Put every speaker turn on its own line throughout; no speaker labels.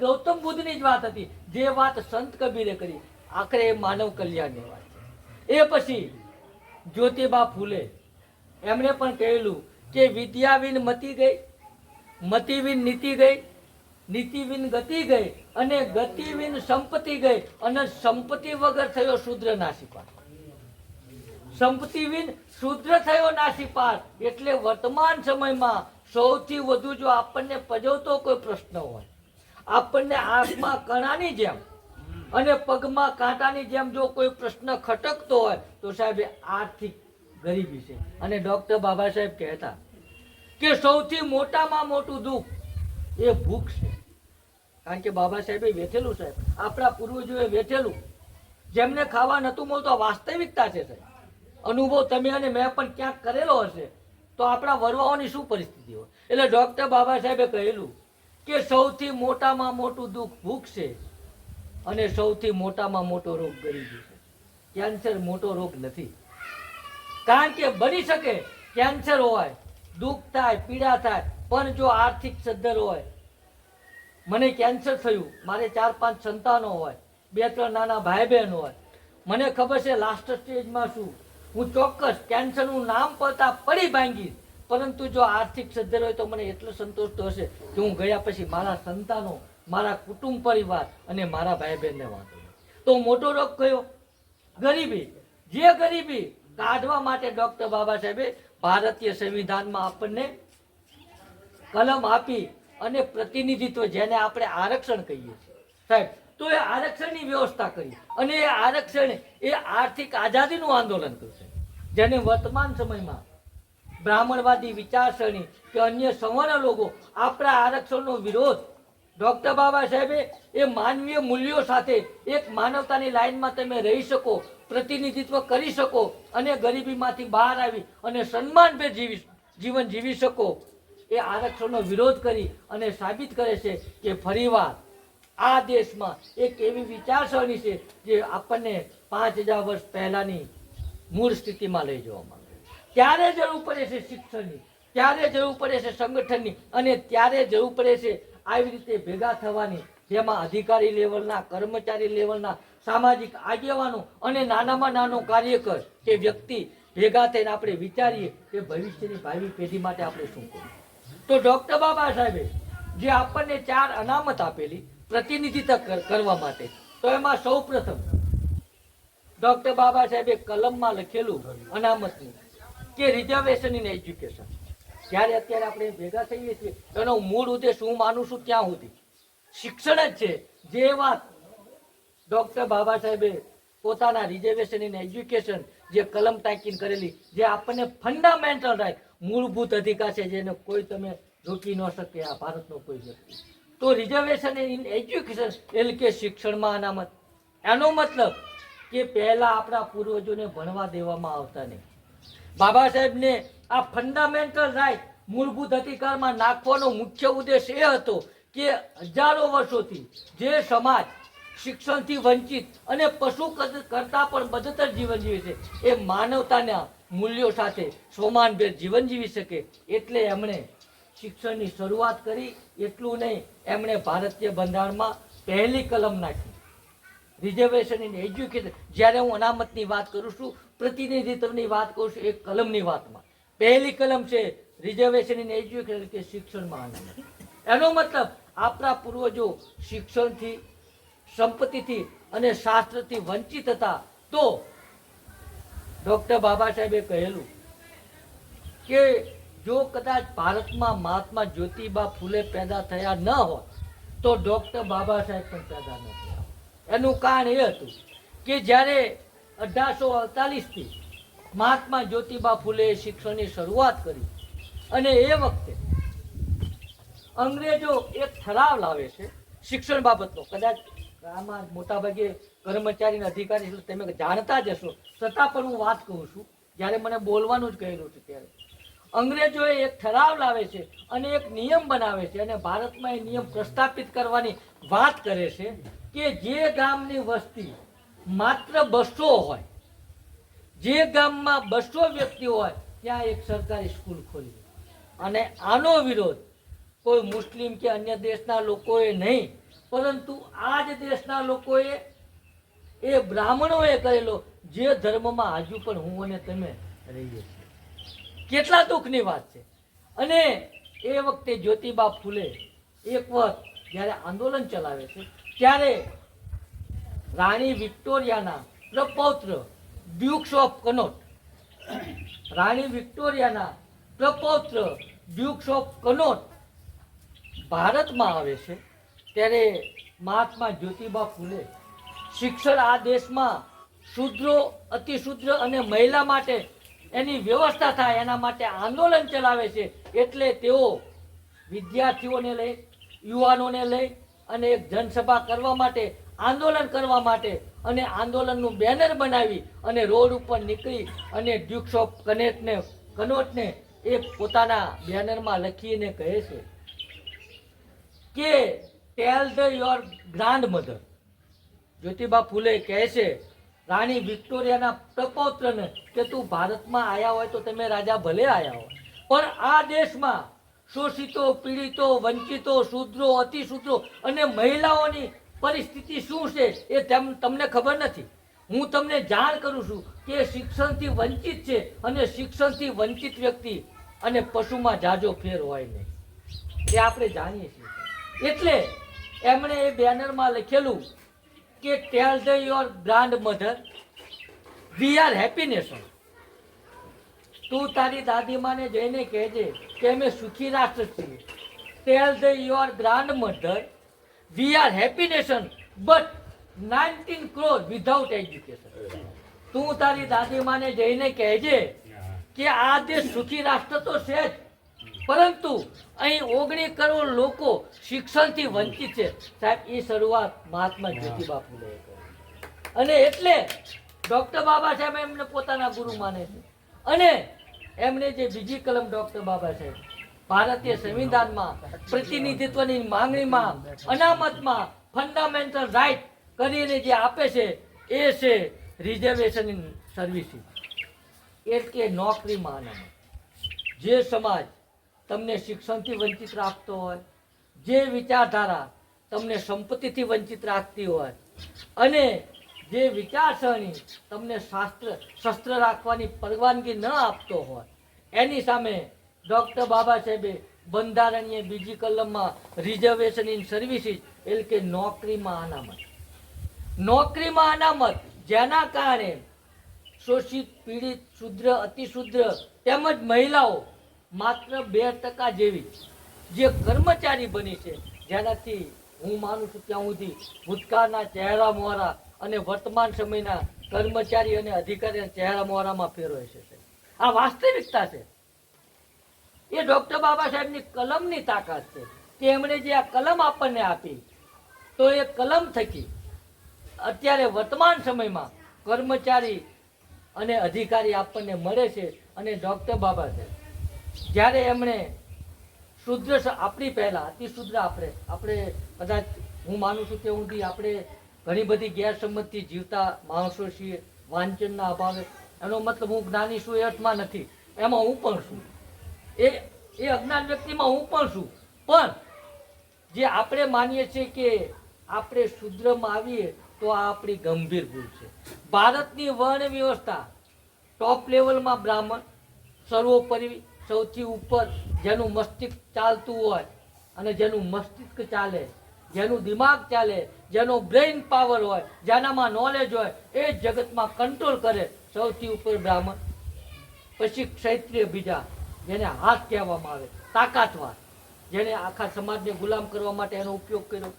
ગૌતમ બુદ્ધની જ વાત હતી. જે વાત સંત કબીરે કરી, આખરે એ માનવ કલ્યાણની વાત છે. એ પછી જ્યોતિબા ફૂલે. એમણે પણ કહેલું કે વિદ્યાવિન મતી ગઈ, મતિવિન નીતિ ગઈ, નીતિવિન ગતિ ગઈ અને ગતિવિન સંપત્તિ ગઈ અને સંપત્તિ વગર થયો શુદ્ર નાસીપાર. સંપત્તિવિન શુદ્ર થયો નાસીપાર એટલે વર્તમાન સમયમાં સૌથી વધુ જો આપણને પજવતો કોઈ પ્રશ્ન હોય આપણને આંખમાં કણાની જેમ અને પગમાં કાંટાની જેમ જો કોઈ પ્રશ્ન ખટકતો હોય તો સાહેબ આર્થિક ગરીબી છે. અને ડૉક્ટર બાબા સાહેબ કહેતા કે સૌથી મોટામાં મોટું દુઃખ એ ભૂખ છે. કારણ કે બાબા સાહેબે વેઠેલું સાહેબ. આપણા પૂર્વજોએ વેઠેલું. જેમને ખાવા નહોતું મળતું, આ વાસ્તવિકતા છે સાહેબ. અનુભવ તમે અને મેં પણ ક્યાંક કરેલો હશે તો આપણા વરવાઓની શું પરિસ્થિતિ હોય? એટલે ડૉક્ટર બાબા સાહેબે કહેલું કે સૌથી મોટામાં મોટું દુઃખ ભૂખ છે અને સૌથી મોટામાં મોટો રોગ ગરીબી છે. કેન્સર મોટો રોગ નથી. કારણ કે બની શકે કેન્સર હોય, દુઃખ થાય, પીડા થાય, પણ જો આર્થિક સદ્ધર હોય, મને કેન્સર થયું, મારે ચાર પાંચ સંતાનો હોય, બે ત્રણ નાના ભાઈ બહેન હોય, મને ખબર છે લાસ્ટ સ્ટેજમાં શું? હું ચોક્કસ કેન્સરનું નામ પડતા પડી ભાંગીશ. પરંતુ જો આર્થિક સદ્ધર હોય તો મને એટલો સંતોષ તો હશે કે હું ગયા પછી મારા સંતાનો, મારા કુટુંબ પરિવાર અને મારા ભાઈ બહેનને વાંધો તો મોટો રોગ કયો? ગરીબી. જે ગરીબી કાઢવા માટે ડોક્ટર બાબા સાહેબે ભારતીય સંવિધાનમાં આપણને કલમ આપી અને પ્રતિનિધિત્વ જેને આપણે આરક્ષણ કહીએ છીએ. સાહેબ, તો એ આરક્ષણની વ્યવસ્થા કરી અને એ આરક્ષણ એ આર્થિક આઝાદીનું આંદોલન કરશે. જેને વર્તમાન સમયમાં બ્રાહ્મણવાદી વિચારસરણી કે અન્ય સંવર્ણ લોકો આપણા આરક્ષણનો વિરોધ ડૉક્ટર બાબા સાહેબે એ માનવીય મૂલ્યો સાથે એક માનવતાની લાઈનમાં તમે રહી શકો, પ્રતિનિધિત્વ કરી શકો અને ગરીબીમાંથી બહાર આવી અને સન્માનભેર જીવી જીવન જીવી શકો એ આરક્ષણનો વિરોધ કરી અને સાબિત કરે છે કે ફરીવાર આ દેશમાં એક એવી વિચારસરણી છે જે આપણને પાંચ હજાર વર્ષ પહેલાંની મૂળ સ્થિતિમાં લઈ જવા માંગે છે. ત્યારે જરૂર પડે છે શિક્ષણની, ત્યારે જરૂર પડે છે સંગઠનની અને ત્યારે જરૂર પડે છે આવી રીતે ભેગા થવાની, જેમાં અધિકારી લેવલના, કર્મચારી લેવલના, સામાજિક આગેવાનો અને નાનામાં નાનો કાર્યકર કે વ્યક્તિ ભેગા થઈને આપણે વિચારીએ કે ભવિષ્યની ભાવિ પેઢી માટે આપણે શું કરવું તો ડોક્ટર બાબા સાહેબે જે આપણને ચાર અનામત આપેલી પ્રતિનિધિત્વ કર- કરવા માટે, તો એમાં સૌ પ્રથમ ડૉક્ટર બાબા સાહેબે કલમમાં લખેલું અનામતનું કે રિઝર્વેશન ઇન એજ્યુકેશન જ્યારે અત્યારે આપણે ભેગા થઈએ છીએ એનો મૂળ ઉદ્દેશ હું માનું છું ત્યાં સુધી. શિક્ષણ જ છે. જે વાત ડૉક્ટર બાબા સાહેબે પોતાના રિઝર્વેશન ઇન એજ્યુકેશન જે કલમ ટાંકીને કરેલી, જે આપણને ફંડામેન્ટલ રાઈટ મૂળભૂત અધિકાર છે, જેને કોઈ તમે રોકી ન શકે, આ ભારતનો કોઈ વ્યક્તિ. તો રિઝર્વેશન ઇન એજ્યુકેશન એટલે કે શિક્ષણમાં અનામત. એનો મતલબ કે પહેલાં આપણા પૂર્વજોને ભણવા દેવામાં આવતા નહીં. બાબા સાહેબને આ ફંડામેન્ટલ રાઈટ મૂળભૂત અધિકારમાં નાખવાનો મુખ્ય ઉદ્દેશ એ હતો કે હજારો વર્ષોથી જે સમાજ શિક્ષણથી વંચિત અને પશુ કરતા પણ બદતર જીવન જીવે છે, એ માનવતાના મૂલ્યો સાથે સ્વમાનભેર જીવન જીવી શકે એટલે એમણે શિક્ષણની શરૂઆત કરી, એટલું નહીં, એમણે ભારતીય બંધારણમાં પહેલી કલમ નાખી. રિઝર્વેશન ઇન એજ્યુકેશન જ્યારે હું અનામતની વાત કરું છું પ્રતિનિધિત્વની વાત કરું છું, એક કલમની વાતમાં. પહેલી કલમ છે રિઝર્વેશન ઇન એજ્યુકેશન કે શિક્ષણમાં એનો મતલબ, આપણા પૂર્વજો શિક્ષણથી, સંપત્તિથી અને શાસ્ત્રથી વંચિત હતા, તો ડૉક્ટર બાબા સાહેબે કહેલું કે, જો કદાચ ભારતમાં મહાત્મા જ્યોતિબા ફૂલે પેદા થયા ન હોત, તો ડૉક્ટર બાબા સાહેબ પણ પેદા ન થયા. એનું કારણ એ હતું કે જ્યારે અઢારસો અડતાલીસથી મહાત્મા જ્યોતિબા ફૂલે શિક્ષણની શરૂઆત કરી. અને એ વખતે અંગ્રેજો એક ઠરાવ લાવે છે શિક્ષણ બાબતનો. કદાચ આમાં મોટાભાગે કર્મચારી અધિકારી તમે જાણતા જ હશો. છતાં પણ હું વાત કહું છું, જ્યારે મને બોલવાનું જ કહેલું છે ત્યારે. અંગ્રેજોએ એક ઠરાવ લાવે છે અને એક નિયમ બનાવે છે અને ભારતમાં એ નિયમ પ્રસ્થાપિત કરવાની વાત કરે છે કે જે ગામની વસ્તી માત્ર બસો હોય. જે ગામમાં બસો વ્યક્તિ હોય, ત્યાં એક સરકારી સ્કૂલ ખોલી અને આનો વિરોધ કોઈ મુસ્લિમ કે અન્ય દેશના લોકોએ નહીં, પરંતુ આ જ દેશના લોકોએ, એ બ્રાહ્મણોએ કરેલો જે ધર્મમાં હજુ પણ હું અને તમે રહીએ છીએ. કેટલા દુઃખની વાત છે. અને એ વખતે જ્યોતિબા ફૂલે એક વખત જ્યારે આંદોલન ચલાવે છે, ત્યારે રાણી વિક્ટોરિયાના પ્રપૌત્ર ડ્યુક્સ ઓફ કનોટ રાણી વિક્ટોરિયાના પ્રપૌત્ર ડ્યુક્સ ઓફ કનોટ ભારતમાં આવે છે, ત્યારે મહાત્મા જ્યોતિબા ફૂલે. શિક્ષણ આ દેશમાં શુદ્રો, અતિશુદ્ર અને મહિલા માટે એની વ્યવસ્થા થાય, એના માટે આંદોલન ચલાવે છે, એટલે તેઓ વિદ્યાર્થીઓને લઈ, યુવાનોને લઈ અને એક જનસભા કરવા માટે આંદોલન કરવા માટે અને આંદોલનનું બેનર બનાવી અને રોડ ઉપર નીકળી અને ડ્યુક્સ ઓફ કનેટને કનોટને એ પોતાના બેનરમાં લખીને કહે છે કે tell the your grandmother Jyotiba Phule કહે છે, રાણી વિક્ટોરિયાના પ્રપૌત્રને કે તું ભારતમાં આવ્યા હોય તો તમે રાજા ભલે આવ્યા હોય. પણ આ દેશમાં શોષિતો, પીડિતો, વંચિતો, શૂદ્રો, અતિશૂદ્રો અને મહિલાઓની પરિસ્થિતિ શું છે એ તેમ તમને ખબર નથી. હું તમને જાણ કરું છું કે શિક્ષણથી વંચિત છે અને શિક્ષણથી વંચિત વ્યક્તિ અને પશુમાં જાજો ફેર હોય નહીં. એ આપણે જાણીએ છીએ. એટલે એમણે એ બેનરમાં લખેલું કે tell the your grandmother, we are happy nation. તું તારી દાદીમાને જઈને કહેજે કે અમે સુખી રાષ્ટ્ર છીએ. Tell the your grandmother we are happy nation but nineteen crore without education તું તારી દાદી માને જઈને કહેજે કે આ દેશ સુખી રાષ્ટ્ર તો છે જ. પરંતુ અહીં ઓગણીસ કરોડ લોકો શિક્ષણથી વંચિત છે. સાહેબ એ શરૂઆત મહાત્મા જ્યોતિબા ફૂલે અને એટલે ડૉક્ટર બાબા સાહેબ એમને પોતાના ગુરુ માને છે. અને એમણે જે બીજી કલમ ડૉક્ટર બાબા સાહેબ ભારતીય સંવિધાનમાં પ્રતિનિધિત્વની માંગણીમાં, અનામતમાં ફંડામેન્ટલ રાઇટ કરીને જે આપે છે, એ છે રિઝર્વેશન ઇન સર્વિસીસ એટલે નોકરીમાં અનામત. જે સમાજ તમને શિક્ષણથી વંચિત રાખતો હોય, જે વિચારધારા તમને સંપત્તિથી વંચિત રાખતી હોય, અને જે વિચારસરણી તમને શાસ્ત્ર, શસ્ત્ર રાખવાની પરવાનગી ન આપતો હોય, એની સામે ડૉક્ટર બાબા સાહેબે બંધારણીય બીજી કલમમાં રિઝર્વેશન ઇન સર્વિસીસ એટલે કે નોકરીમાં અનામત. નોકરીમાં અનામત જેના કારણે શોષિત, પીડિત, શુદ્ર, અતિશુદ્ર તેમજ મહિલાઓ માત્ર બે ટકા જેવી જે કર્મચારી બની છે. જેનાથી હું માનું છું ત્યાં સુધી ભૂતકાળના ચહેરા મોહરા અને વર્તમાન સમયના કર્મચારી અને અધિકારીના ચહેરા મોહરામાં ફેર હોય છે આ વાસ્તવિકતા છે. એ ડૉક્ટર બાબા સાહેબની કલમની તાકાત છે. તેમણે જે આ કલમ આપણને આપી, તો એ કલમ થકી અત્યારે વર્તમાન સમયમાં કર્મચારી અને અધિકારી આપણને મળે છે અને ડૉક્ટર બાબા સાહેબ, જ્યારે એમણે શુદ્ર આપણી પહેલાં અતિ શુદ્ર આપણે આપણે કદાચ હું માનું છું કે સુધી આપણે ઘણી બધી ગેરસંમતથી જીવતા માણસો છીએ, વાંચનના અભાવે. એનો મતલબ હું જ્ઞાની છું એ અર્થમાં નથી. એમાં હું પણ છું. એ એ અજ્ઞાન વ્યક્તિમાં હું પણ છું. પણ જે આપણે માનીએ છીએ કે આપણે શુદ્રમાં આવીએ તો આ આપણી ગંભીર ભૂલ છે. ભારતની વર્ણ વ્યવસ્થા ટોપ લેવલમાં બ્રાહ્મણ સર્વોપરી સૌથી ઉપર જેનું મસ્તિષ્ક ચાલતું હોય અને જેનું મસ્તિષ્ક ચાલે, જેનું દિમાગ ચાલે, જેનો બ્રેઇન પાવર હોય, જેનામાં નોલેજ હોય, એ જગતમાં કંટ્રોલ કરે સૌથી ઉપર બ્રાહ્મણ. પછી ક્ષૈત્રિય બીજા. જેને હાથ કહેવામાં આવે તાકાતવાર જેને આખા સમાજને ગુલામ કરવા માટે એનો ઉપયોગ કર્યો.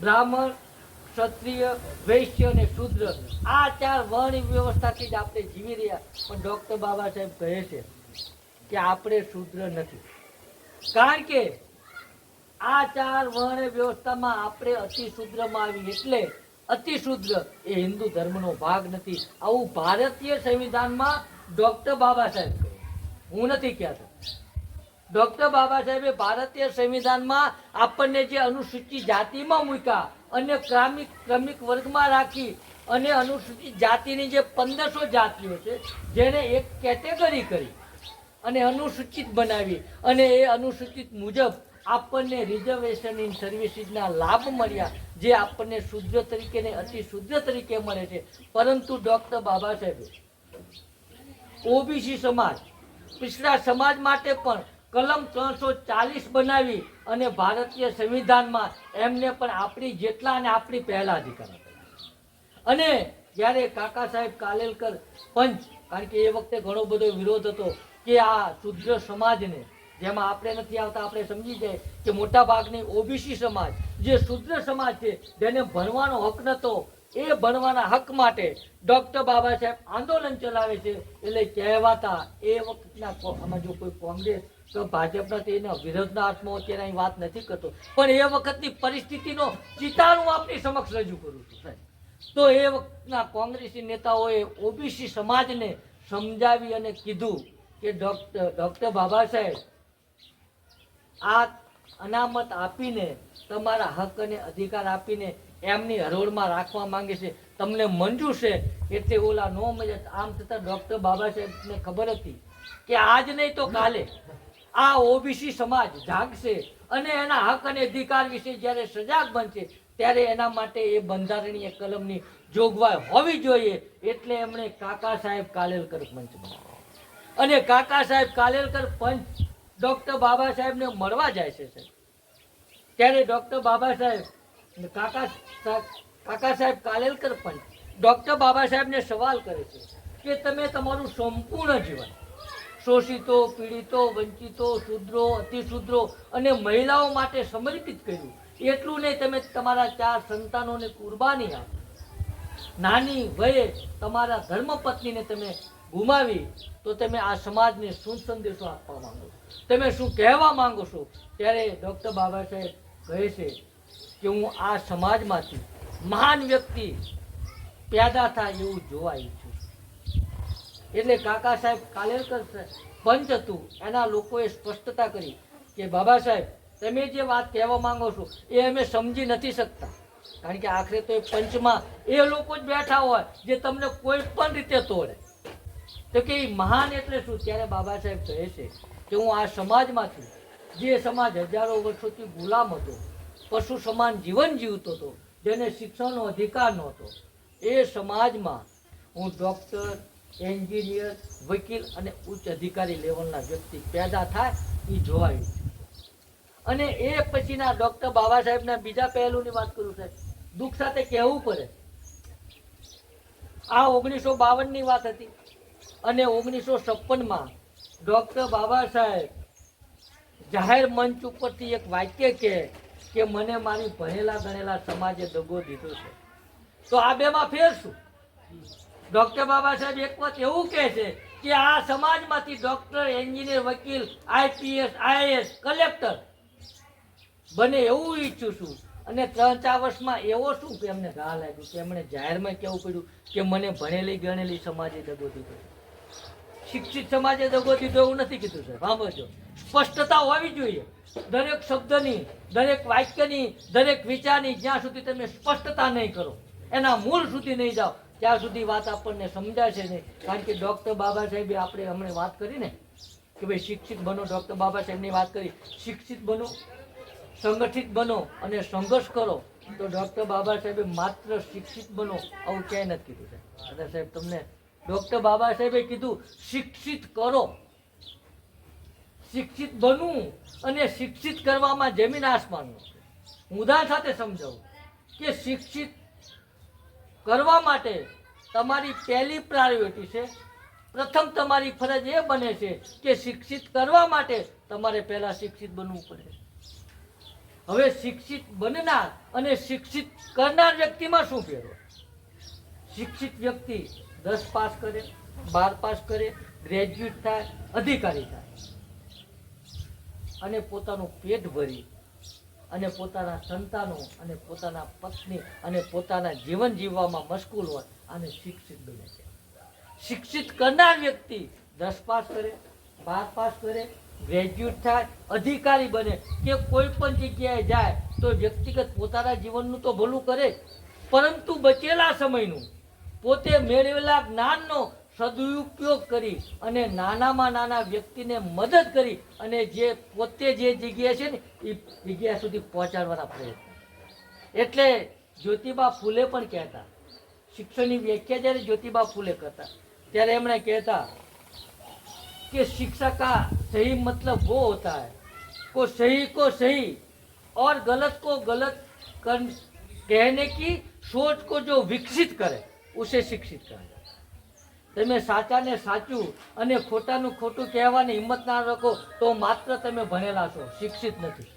બ્રાહ્મણ, ક્ષત્રિય, વૈશ્ય અને શૂદ્ર, આ ચાર વર્ણ વ્યવસ્થાથી જ આપણે જીવી રહ્યા. પણ ડૉક્ટર બાબા સાહેબ કહે છે કે આપણે શૂદ્ર નથી. કારણ કે આ ચાર વર્ણ વ્યવસ્થામાં આપણે અતિશુદ્રમાં આવી એટલે અતિશુદ્ર એ હિન્દુ ધર્મનો ભાગ નથી. આવું ભારતીય સંવિધાનમાં ડૉક્ટર બાબા સાહેબ હું નથી કહેતો. ડૉક્ટર બાબા સાહેબે ભારતીય સંવિધાનમાં આપણને જે અનુસૂચિત જાતિમાં મૂક્યા અને ક્રમિક ક્રમિક વર્ગમાં રાખી અને અનુસૂચિત જાતિની જે પંદરસો જાતિઓ છે જેને એક કેટેગરી કરી અને અનુસૂચિત બનાવી અને એ અનુસૂચિત મુજબ આપણને રિઝર્વેશન ઇન સર્વિસીસના લાભ મળ્યા, જે આપણને શુદ્ધ તરીકે ને અતિ શુદ્ધ તરીકે મળે છે. પરંતુ ડૉક્ટર બાબા સાહેબે, ઓબીસી સમાજ પિછડા સમાજ માટે પણ કલમ ત્રણસો ચાલીસ બનાવી અને ભારતીય સંવિધાનમાં એમને પણ આપણી જેટલા અને આપણી પહેલા અધિકાર અને જ્યારે કાકા સાહેબ કાલેલકર પંચ, કારણ કે એ વખતે ઘણો બધો વિરોધ હતો કે આ શુદ્ર સમાજને, જેમાં આપણે નથી આવતા, આપણે સમજી જાય કે મોટા ભાગની ઓબીસી સમાજ જે શુદ્ર સમાજ છે, જેને ભણવાનો હક નહોતો એ ભણવાના હક માટે ડોક્ટર બાબા સાહેબ આંદોલન ચલાવે છે. એટલે કહેવાતા એ વખતના આમાં જો કોઈ કોંગ્રેસ તો ભાજપના તે એના વિરોધના હાથમાં અત્યારે અહીં વાત નથી કરતો. પણ એ વખતની પરિસ્થિતિનો ચિતાર હું આપની સમક્ષ રજૂ કરું છું તો એ વખતના કોંગ્રેસી નેતાઓએ ઓબીસી સમાજને સમજાવી અને કીધું કે ડોક્ટર ડોક્ટર બાબા સાહેબ, આ અનામત આપીને તમારા હક અને અધિકાર આપીને એમની હરોળમાં રાખવા માંગે છે. તમને મંજૂર છે એટલે ઓલા નો મજા આમ છતાં ડોક્ટર બાબા સાહેબને ખબર હતી કે આજ નહીં તો કાલે આ ઓબીસી સમાજ જાગશે અને એના હક અને અધિકાર વિશે જ્યારે સજાગ બનશે, ત્યારે એના માટે એ બંધારણીય કલમની જોગવાઈ હોવી જોઈએ એટલે એમણે કાકા સાહેબ કાલેલકર પંચ બનાવ્યો. અને કાકા સાહેબ કાલેલકર પંચ ડોક્ટર બાબા સાહેબને મળવા જાય છે, સાહેબ. ત્યારે ડોક્ટર બાબા સાહેબ કાકા સાહેબ કાલેલકર પણ ડૉક્ટર બાબા સાહેબને સવાલ કરે છે કે તમે તમારું સંપૂર્ણ જીવન શોષિતો, પીડિતો, વંચિતો, શુદ્રો, અતિશુદ્રો અને મહિલાઓ માટે સમર્પિત કર્યું, એટલું નહીં તમે તમારા ચાર સંતાનોને કુરબાની આપી. નાની વયે તમારા ધર્મપત્નીને તમે ગુમાવી, તો તમે આ સમાજને શું સંદેશો આપવા માંગો તમે શું કહેવા માંગો છો? ત્યારે ડૉક્ટર બાબા સાહેબ કહે છે કે હું આ સમાજમાંથી મહાન વ્યક્તિ પેદા થાય એવું જોવા ઈચ્છું એટલે કાકા સાહેબ કાલેલકર પંચ હતું, એના લોકોએ સ્પષ્ટતા કરી કે બાબા સાહેબ, તમે જે વાત કહેવા માંગો છો, એ અમે સમજી નથી શકતા. કારણ કે આખરે તો એ પંચમાં એ લોકો જ બેઠા હોય જે તમને કોઈ પણ રીતે તોડે. તો કે એ મહાન એટલે શું? ત્યારે બાબા સાહેબ કહે છે કે હું આ સમાજમાંથી, જે સમાજ હજારો વર્ષોથી ગુલામ હતો પશુ સમાન જીવન જીવતો હતો, જેને શિક્ષણનો અધિકાર નહોતો. એ સમાજમાં હું ડૉક્ટર એન્જિનિયર વકીલ અને ઉચ્ચ અધિકારી લેવલના વ્યક્તિ પેદા થાય એ જોવાયું અને એ પછીના ડૉક્ટર બાબા સાહેબના બીજા પહેલુંની વાત કરું સાહેબ, દુઃખ સાથે કહેવું પડે. આ ઓગણીસો બાવનની વાત હતી અને ઓગણીસો છપ્પનમાં ડૉક્ટર બાબા સાહેબ જાહેર મંચ ઉપરથી એક વાક્ય કહે કે મને મારી ભણેલા ગણેલા સમાજે દગો દીધો છે. તો આ બેમાં ફેર શું? ડૉક્ટર બાબા સાહેબ એક વખત એવું કહે છે કે આ સમાજમાંથી ડૉક્ટર, એન્જિનિયર, વકીલ, આઈપીએસ, આઈએએસ, કલેક્ટર બને એવું ઈચ્છું છું. અને ત્રણ ચાર વર્ષમાં એવો શું કે એમને ઘા લાગ્યું કે એમણે જાહેરમાં કેવું પડ્યું કે મને ભણેલી ગણેલી સમાજે દગો દીધો શિક્ષિત સમાજે દગો દીધો એવું નથી કીધું સર સાંભળજો સ્પષ્ટતા હોવી જોઈએ. દરેક શબ્દની, દરેક વાક્યની, દરેક વિચારની જ્યાં સુધી તમે સ્પષ્ટતા નહીં કરો, એના મૂળ સુધી નહીં જાઓ, ત્યાં સુધી વાત આપણને સમજાય છે નહીં. કારણ કે ડૉક્ટર બાબા સાહેબે આપણે હમણાં વાત કરી ને કે ભાઈ શિક્ષિત બનો, ડૉક્ટર બાબા સાહેબની વાત કરી. શિક્ષિત બનો, સંગઠિત બનો અને સંઘર્ષ કરો, તો ડૉક્ટર બાબા સાહેબે માત્ર શિક્ષિત બનો આવું ક્યાંય નથી કીધું સાહેબ. સાહેબ, તમને ડૉક્ટર બાબા સાહેબે કીધું, શિક્ષિત કરો. શિક્ષિત બનવું અને શિક્ષિત કરવામાં જમીન આસમાનનો ઉદાહરણ સાથે સમજાવું કે શિક્ષિત કરવા માટે તમારી પહેલી પ્રાયોરિટી છે. પ્રથમ તમારી ફરજ એ બને છે કે શિક્ષિત કરવા માટે તમારે પહેલાં શિક્ષિત બનવું પડે. હવે શિક્ષિત બનનાર અને શિક્ષિત કરનાર વ્યક્તિમાં શું ફેર શિક્ષિત વ્યક્તિ દસ પાસ કરે, બાર પાસ કરે ગ્રેજ્યુએટ થાય, અધિકારી થાય. અને પોતાનું પેટ ભરી અને પોતાના સંતાનો અને પોતાના પત્ની અને પોતાના જીવન જીવવામાં મશગુલ હોય અને શિક્ષિત બને છે. શિક્ષિત કરનાર વ્યક્તિ દસ પાસ કરે, બાર પાસ કરે ગ્રેજ્યુએટ થાય, અધિકારી બને કે કોઈ પણ જગ્યાએ જાય તો વ્યક્તિગત પોતાના જીવનનું તો ભલું કરે પરંતુ બચેલા સમયનું પોતે મેળવેલા જ્ઞાનનો સદુપયોગ કરી અને નાનામાં નાના વ્યક્તિને મદદ કરી અને જે પોતે જે જગ્યાએ છે ને એ જગ્યા સુધી પહોંચાડવાના પ્રયત્ન એટલે જ્યોતિબા ફૂલે પણ કહેતા શિક્ષણની વ્યાખ્યા જ્યારે જ્યોતિબા ફૂલે કરતા ત્યારે એમણે કહેતા कि शिक्षा का सही मतलब वो होता है को सही को सही और गलत को गलत कर कहने की सोच को जो विकसित करे उसे શિક્ષિત કહે તમે સાચાને સાચું અને ખોટાનું ખોટું કહેવાની હિંમત ના રાખો તો માત્ર તમે ભણેલા છો, શિક્ષિત નથી.